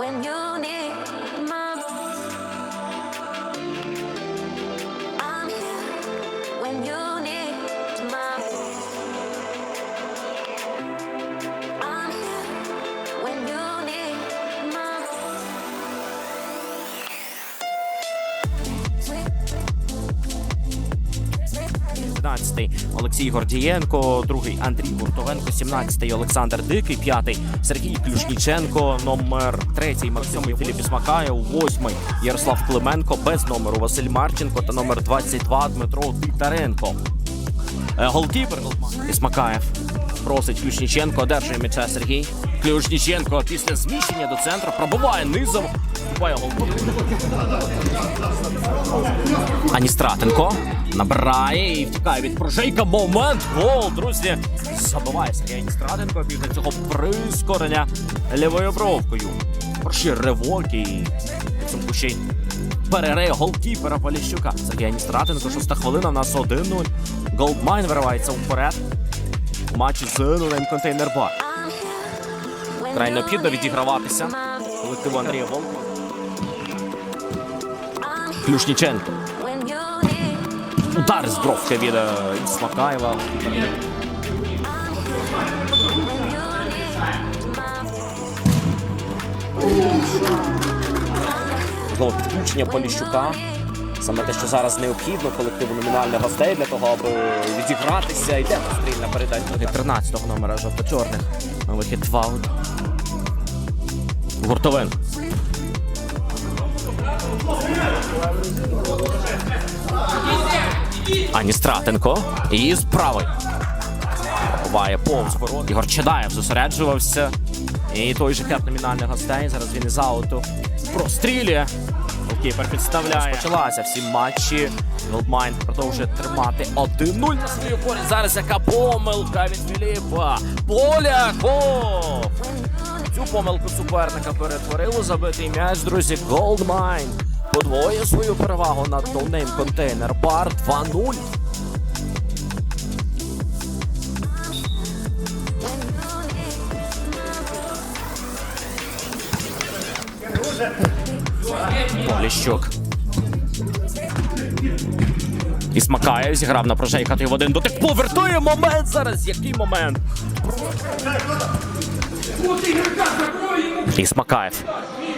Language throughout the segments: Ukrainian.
when you need 16-й Олексій Гордієнко, другий Андрій Гуртовенко, 17-й Олександр Дикий, п'ятий Сергій Клюшніченко, номер третій Максим Філіп Ісмакаєв, восьмий Ярослав Клименко, без номеру Василь Марченко та номер 22 Дмитро Титаренко. Е, Голкіпер Ісмакаєв просить Ключніченко, одержує м'яча Сергій. Ключніченко після зміщення до центру пробиває низом. Вступає голкіпер. Аністратенко набирає і втікає від прожейка. Момент гол, друзі. Забиває Сергій Аністратенко після цього прискорення лівою бровкою. Ще ривок і підсумку ще й перереє голкіпера Поліщука. Сергій Аністратенко, шоста хвилина, у нас 1-0. Голдмайн виривається вперед. У матчі з нулем контейнер бар. Край необхідно відіграватися. Колективу Андрія Волкова. Клюшніченко. Удар з бровки від е, Знову підключення Поліщука. Саме те, що зараз необхідно колективу номінальних гостей для того, аби відігратися. Йде пострільна передача. 13-го номера жовто-чорних. Вихід Ваут. Гуртовенко. Аністратенко. І з правої. Буває повз ворот. Ігор Чадаєв зосереджувався. І той же кеп номінальних гостей. Зараз він із ауту прострілює. Голкіпер підставляє. Почалася всі матчі. Голдмайн продовжує тримати 1-0 на свою користь. Зараз яка помилка від Філіпа. Поляков. Цю помилку суперника перетворив у забитий м'яч, друзі. Голдмайн подвоює свою перевагу над ноунейм контейнер бар 2-0. Поліщук. Ісмакаєв зіграв на прожейка той в один дотик. Повертує момент зараз. Який момент? Ісмакаєв.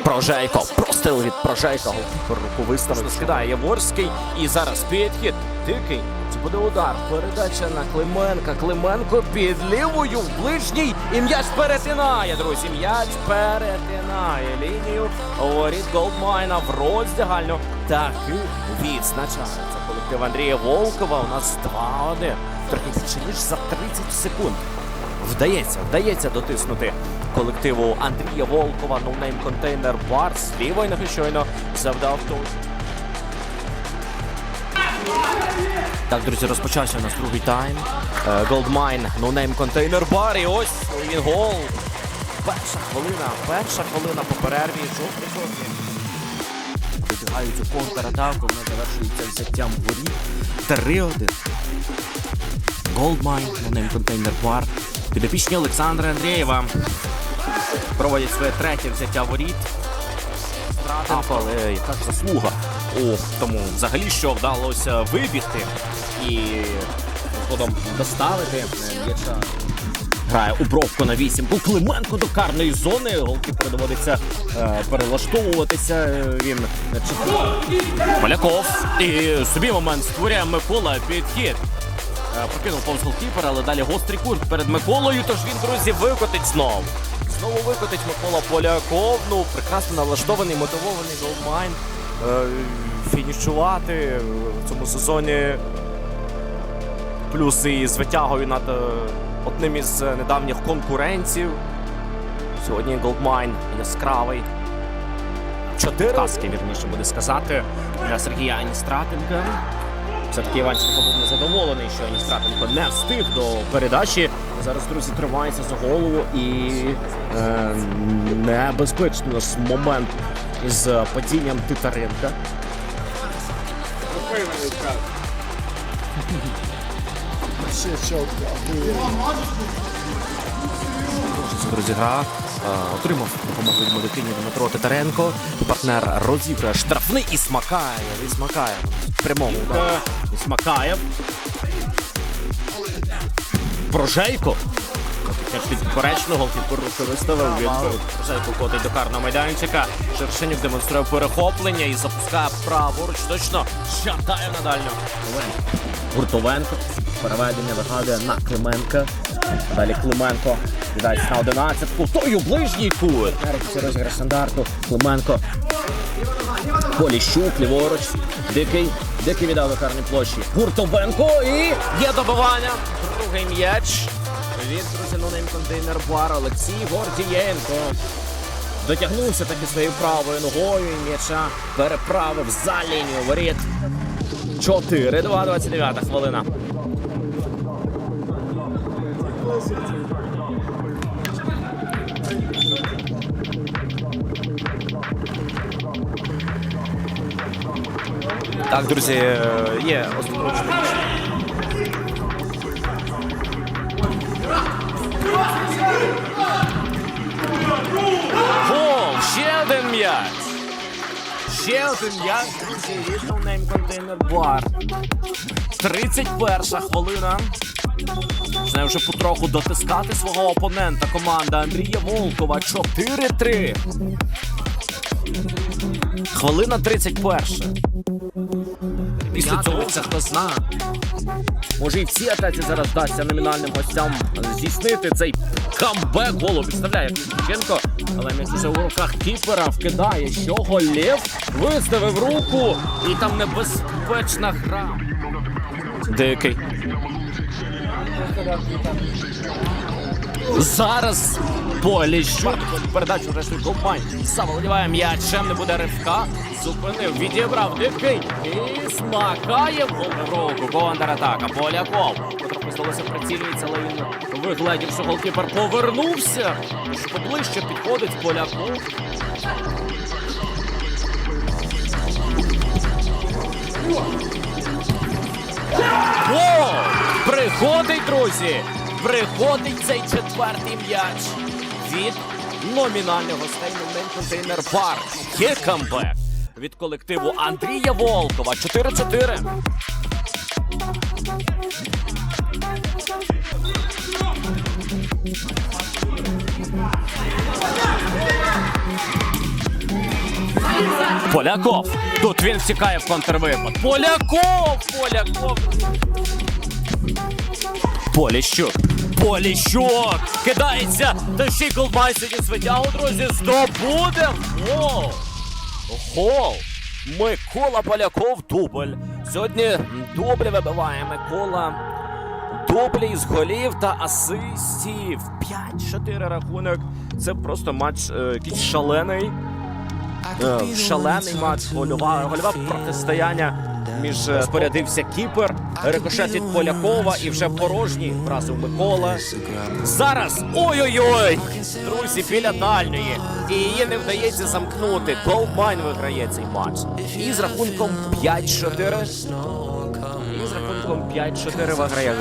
Прожейко. Простил від Прожейка. Руку виставив. Скидає Яворський. І зараз підхід. Дикий. Це буде удар. Передача на Клименка. Клименко під лівою в ближній. І м'яч перетинає, друзі. М'яч перетинає лінію. Воріт Голдмайна в роздягальню. Таки відзначається колектив Андрія Волкова. У нас 2-1. Трохи більше ніж за 30 секунд. Вдається, вдається дотиснути колективу Андрія Волкова, ноунейм контейнер бар. З лівої щойно завдав тут. Так, друзі, розпочався у нас другий тайм. Голдмайн, ноунейм контейнер бар. І ось він гол. Перша хвилина, перша хвилина по перерві. Жовтий жовтий. Вибігають у контратаку, вона завершується взяттям воріт. 3-1. Голдмайн, ноунейм контейнер бар. Підопічні Олександра Андрієва проводять своє третє взяття воріт. Але яка заслуга у тому взагалі, що вдалося вибігти і згодом доставити. Грає у бровку на вісімку. Клименко до карної зони. Голкіпер доводиться е, перелаштовуватися. Він. Поляков. І собі момент створює Микола підхід. Е, Прокинув повз голкіпера, але далі гострий кут перед Миколою. Тож він, друзі, викотить знов. Знову викотить Микола Поляков. Ну, прекрасно налаштований, мотивований голдмайн. Е, Фінішувати в цьому сезоні. Плюс і з витягою над е, одним із недавніх конкурентів. Сьогодні Голдмайн яскравий. Чотири каски, вірніше буде сказати, для Сергія Аністратенка. Все-таки Іванченко був незадоволений, що Аністратенко не встиг до передачі. Зараз, друзі, тримається за голову і е, небезпечний у нас момент із падінням Титаренка. Друзі, гра е, отримав допомогу від медикині Дмитро Титаренко. Партнер розіграє штрафний Ісмакаєв. Ісмакаєв. В прямому ударі. Ісмакаєв. Прожейко. Як від поперечного руки виставив від Прожейко котить до карного майданчика. Шершенюк демонструє перехоплення і запускає праворуч. Точно Шатає на дальню. Гуртовенко. Переведення вигадує на Клименка. Далі Клименко кидається на 11. Тою ближній кут. Перший розіграш стандарту. Клименко. Поліщук, ліворуч. Дикий. Дикий віддав до карній площі. Гуртовенко і є добивання. Другий м'яч. Від друзі контейнер бар Олексій Гордієнко. Дотягнувся таки своєю правою ногою і м'яча переправив за лінію воріт. 4-2, 29 хвилина. Так, друзі, е, є остаточний. Гол! Ще один м'яч! Ще один м'яч, друзі, від Name Container Bar. 31 хвилина. Починає вже потроху дотискати свого опонента. Команда Андрія Волкова. 4-3. Хвилина 31. Після цього це хтосна. Може і в цій атаці зараз вдасться номінальним гостям здійснити цей камбек голу. Представляє Шевченко, але уже у руках кіпера вкидає. Що голів виставив руку, і там небезпечна гра. Дикий. Зараз Поліщук. Передачу решти компань. Заволодіває м'ячем, не буде ривка. Зупинив, відібрав дикий. І смакає руку. Контратака. Поляков. Здалося прицілюється, але він вигледів, що голкіпер повернувся. Поближче підходить Поляков. Гол! Приходить, друзі! Приходить цей четвертий м'яч від номінального гостей Нем контейнер бар. Є камбек від колективу Андрія Волкова. 4-4. Поляков. Тут він втікає в контрвипад. Поляков! Поляков! Поліщук. Поліщук! Кидається! Та ще й Голбай сьогодні звитягу, друзі, здобуде! Гол! Гол! Микола Поляков дубль. Сьогодні дублі вибиває Микола. Дублі з голів та асистів. 5-4 рахунок. Це просто матч е, якийсь шалений. Е, шалений матч, гольова, гольове протистояння між е, спорядився кіпер, рикошет від Полякова і вже порожній вразив Микола. Зараз ой-ой-ой! Друзі, біля дальньої. І її не вдається замкнути. Голдмайн виграє цей матч. І з рахунком 5-4. І з рахунком 5-4 виграє.